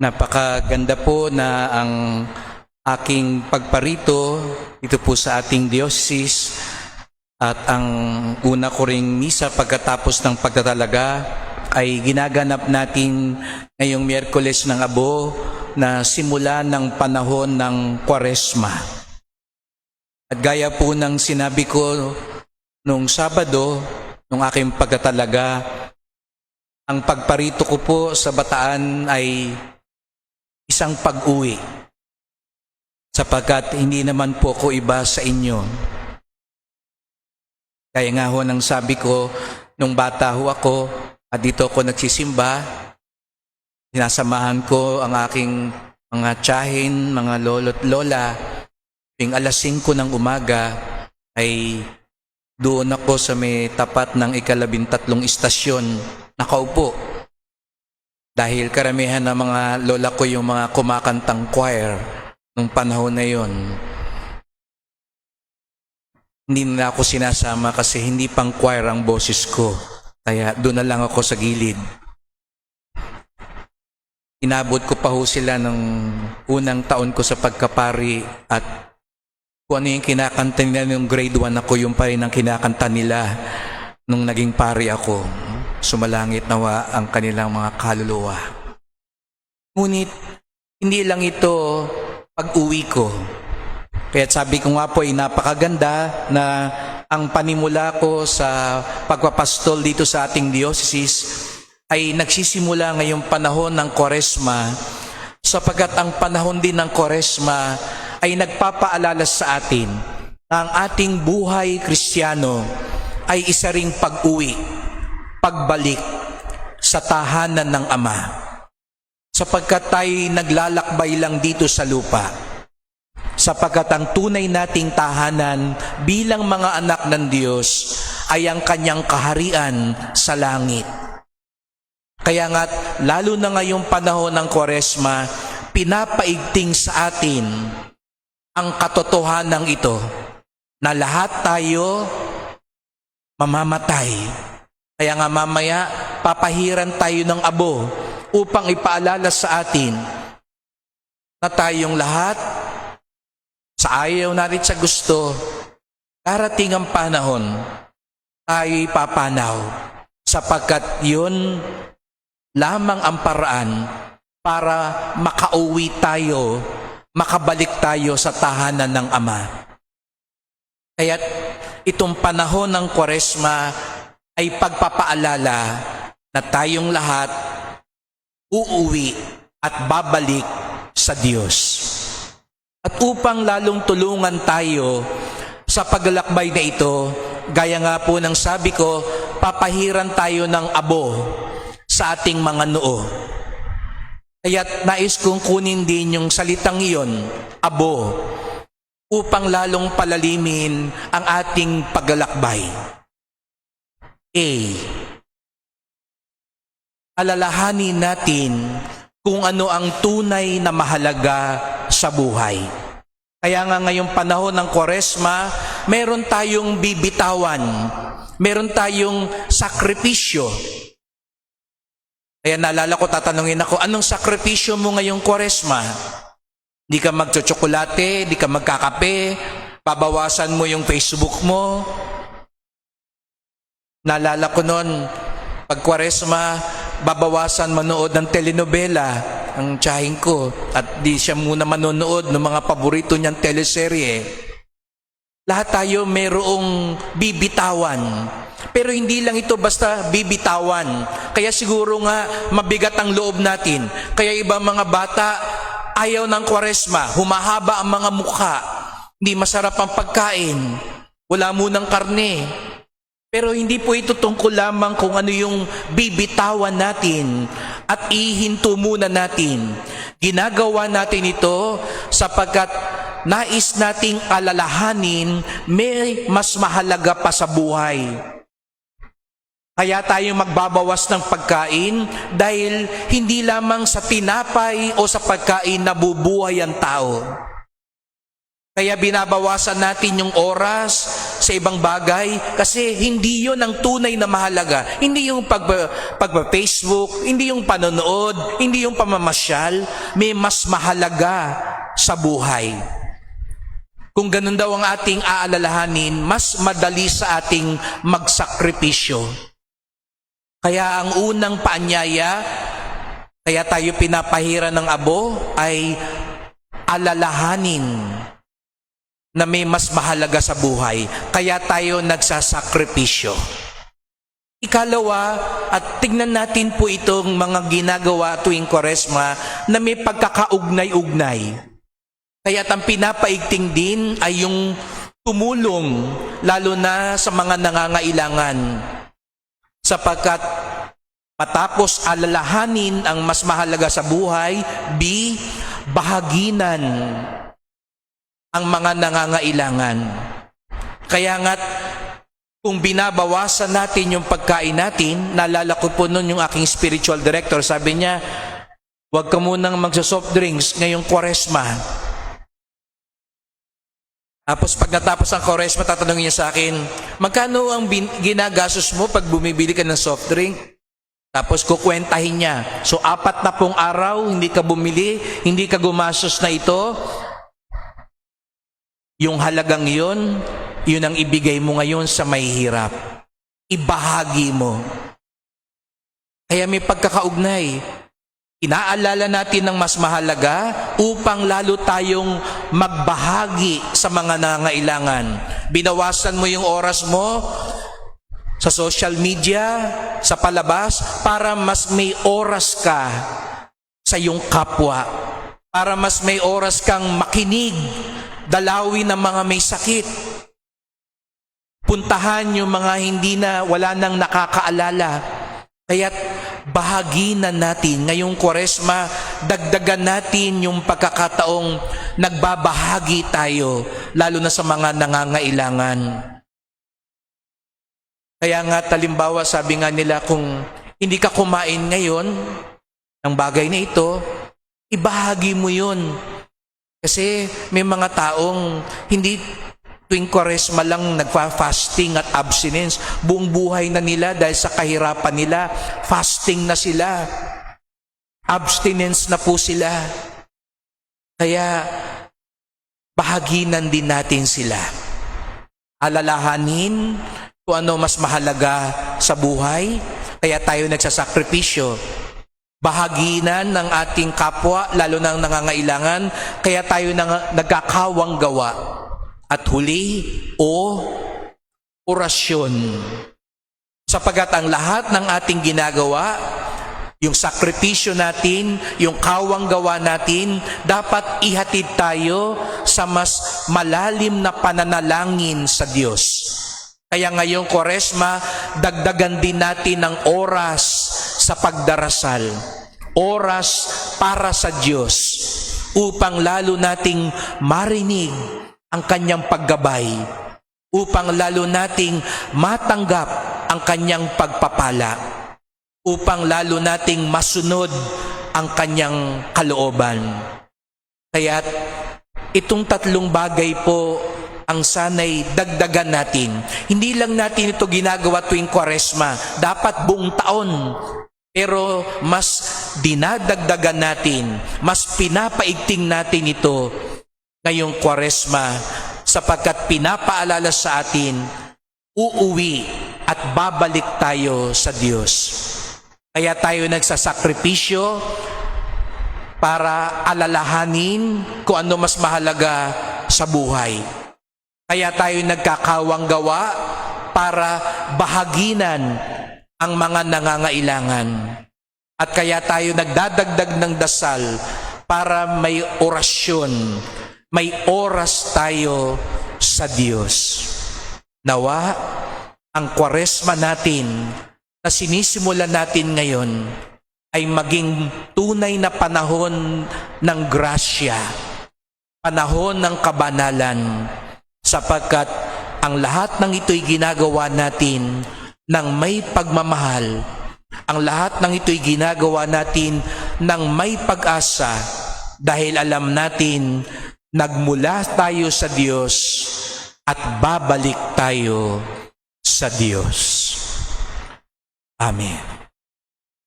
Napakaganda po na ang aking pagparito ito po sa ating diocese at ang una ko ring misa pagkatapos ng pagtatalaga ay ginaganap natin ngayong Miyerkules ng Abo na simula ng panahon ng Kwaresma. At gaya po ng sinabi ko nung Sabado, nung aking pagtatalaga, ang pagparito ko po sa bataan ay isang pag-uwi. Sapagkat hindi naman po ko iba sa inyo. Kaya nga ho nang sabi ko, nung bata ho ako, at dito ako nagsisimba, sinasamahan ko ang aking mga tiyahin, mga lolo't lola, tuwing alas 5 ng umaga ay doon ako sa may tapat ng ikalabintatlong istasyon nakaupo. Dahil karamihan ng mga lola ko yung mga kumakantang choir nung panahon na yon. Hindi na ako sinasama kasi hindi pang choir ang boses ko. Kaya doon na lang ako sa gilid. Inabot ko pa ho sila ng unang taon ko sa pagkapari at kung ano yung kinakanta nila nung grade 1 ako, yung pa rin ang kinakanta nila nung naging pari ako. Sumalangit nawa ang kanilang mga kaluluwa. Ngunit, hindi lang ito pag-uwi ko. Kaya sabi ko nga po ay napakaganda na ang panimula ko sa pagpapastol dito sa ating diocese ay nagsisimula ngayong panahon ng Koresma sapagkat ang panahon din ng Koresma ay nagpapaalala sa atin na ang ating buhay kristyano ay isa ring pag-uwi, pagbalik sa tahanan ng Ama. Sapagkat tayo naglalakbay lang dito sa lupa. Sapagkat ang tunay nating tahanan bilang mga anak ng Diyos ay ang kanyang kaharian sa langit. Kaya nga, lalo na ngayong panahon ng Koresma, pinapaigting sa atin ang katotohanan ito na lahat tayo mamamatay. Kaya nga mamaya, papahiran tayo ng abo upang ipaalala sa atin na tayong lahat sa ayaw natin sa gusto, darating ang panahon, tayo papanaw sapagkat yun lamang ang paraan para makauwi tayo, makabalik tayo sa tahanan ng Ama. Kaya itong panahon ng Kwaresma ay pagpapaalala na tayong lahat uuwi at babalik sa Diyos. At upang lalong tulungan tayo sa paglalakbay na ito, gaya nga po ng sabi ko, papahiran tayo ng abo sa ating mga noo. Kaya't nais kong kunin din yung salitang iyon, abo, upang lalong palalimin ang ating paglalakbay. A. Alalahanin natin kung ano ang tunay na mahalaga sa buhay. Kaya nga ngayong panahon ng Koresma, meron tayong bibitawan, meron tayong sakripisyo. Kaya naalala ko, tatanungin ako, anong sakripisyo mo ngayong Koresma? Di ka magtsotsokolate, di ka magkakape, babawasan mo yung Facebook mo. Naalala ko noon, pag Kwaresma, babawasan manood ng telenovela ang tsahin ko at di siya muna manonood ng mga paborito niyang teleserye. Lahat tayo mayroong bibitawan. Pero hindi lang ito basta bibitawan. Kaya siguro nga mabigat ang loob natin. Kaya ibang mga bata ayaw ng kwaresma, humahaba ang mga mukha. Hindi masarap ang pagkain. Wala munang karne. Pero hindi po ito tungkol lamang kung ano yung bibitawan natin at ihinto muna natin. Ginagawa natin ito sapagkat nais nating alalahanin may mas mahalaga pa sa buhay. Kaya tayo magbabawas ng pagkain dahil hindi lamang sa tinapay o sa pagkain nabubuhay ang tao. Kaya binabawasan natin yung oras sa ibang bagay kasi hindi yon ang tunay na mahalaga. Hindi yung pag, pagpa-Facebook, hindi yung panonood, hindi yung pamamasyal. May mas mahalaga sa buhay. Kung ganun daw ang ating aalalahanin, mas madali sa ating magsakripisyo. Kaya ang unang paanyaya, kaya tayo pinapahira ng abo ay alalahanin na may mas mahalaga sa buhay. Kaya tayo nagsasakripisyo. Ikalawa, at tignan natin po itong mga ginagawa tuwing koresma na may pagkakaugnay-ugnay. Kaya ang pinapaigting din ay yung tumulong, lalo na sa mga nangangailangan. Sapagkat matapos alalahanin ang mas mahalaga sa buhay, B, bahaginan ang mga nangangailangan. Kaya nga, kung binabawasan natin yung pagkain natin, naalala po noon yung aking spiritual director, sabi niya, huwag ka munang magsa-soft drinks ngayong kwaresma. Tapos pag natapos ang kwaresma, tatanungin niya sa akin, magkano ang ginagastos mo pag bumibili ka ng soft drink? Tapos kukwentahin niya. So apat na pong araw, hindi ka bumili, hindi ka gumastos na ito. Yung halagang yun, yun ang ibigay mo ngayon sa may hirap. Ibahagi mo. Kaya may pagkakaugnay. Inaalala natin ng mas mahalaga upang lalo tayong magbahagi sa mga nangailangan. Binawasan mo yung oras mo sa social media, sa palabas, para mas may oras ka sa iyong kapwa. Para mas may oras kang makinig, dalawin ng mga may sakit. Puntahan yung mga hindi na wala nang nakakaalala. Kaya't bahaginan natin ngayong kwaresma, dagdagan natin yung pagkakataong nagbabahagi tayo, lalo na sa mga nangangailangan. Kaya nga talimbawa sabi nga nila kung hindi ka kumain ngayon ng bagay na ito, ibahagi mo yun. Kasi may mga taong hindi tuwing kwaresma lang nagfa-fasting at abstinence. Buong buhay na nila dahil sa kahirapan nila, fasting na sila. Abstinence na po sila. Kaya bahaginan din natin sila. Alalahanin kung ano mas mahalaga sa buhay, kaya tayo nagsasakripisyo. Bahaginan ng ating kapwa, lalo ng nangangailangan, kaya tayo nang, nagkakawang gawa. At huli, o orasyon. Sapagat ang lahat ng ating ginagawa, yung sakripisyo natin, yung kawang gawa natin, dapat ihatid tayo sa mas malalim na pananalangin sa Diyos. Kaya ngayong koresma, dagdagan din natin ng oras sa pagdarasal. Oras para sa Diyos upang lalo nating marinig ang kanyang paggabay. Upang lalo nating matanggap ang kanyang pagpapala. Upang lalo nating masunod ang kanyang kalooban. Kaya't itong tatlong bagay po ang sanay dagdagan natin. Hindi lang natin ito ginagawa tuwing kwaresma. Dapat buong taon. Pero mas dinadagdagan natin, mas pinapaigting natin ito ngayong kwaresma sapagkat pinapaalala sa atin, uuwi at babalik tayo sa Diyos. Kaya tayo nagsasakripisyo para alalahanin kung ano mas mahalaga sa buhay. Kaya tayo nagkakawang gawa para bahaginan ang mga nangangailangan. At kaya tayo nagdadagdag ng dasal para may orasyon, may oras tayo sa Diyos. Nawa, ang kwaresma natin na sinisimulan natin ngayon ay maging tunay na panahon ng grasya, panahon ng kabanalan, sapagkat ang lahat ng ito'y ginagawa natin ng may pagmamahal. Ang lahat ng ito'y ginagawa natin ng may pag-asa dahil alam natin nagmula tayo sa Diyos at babalik tayo sa Diyos. Amen.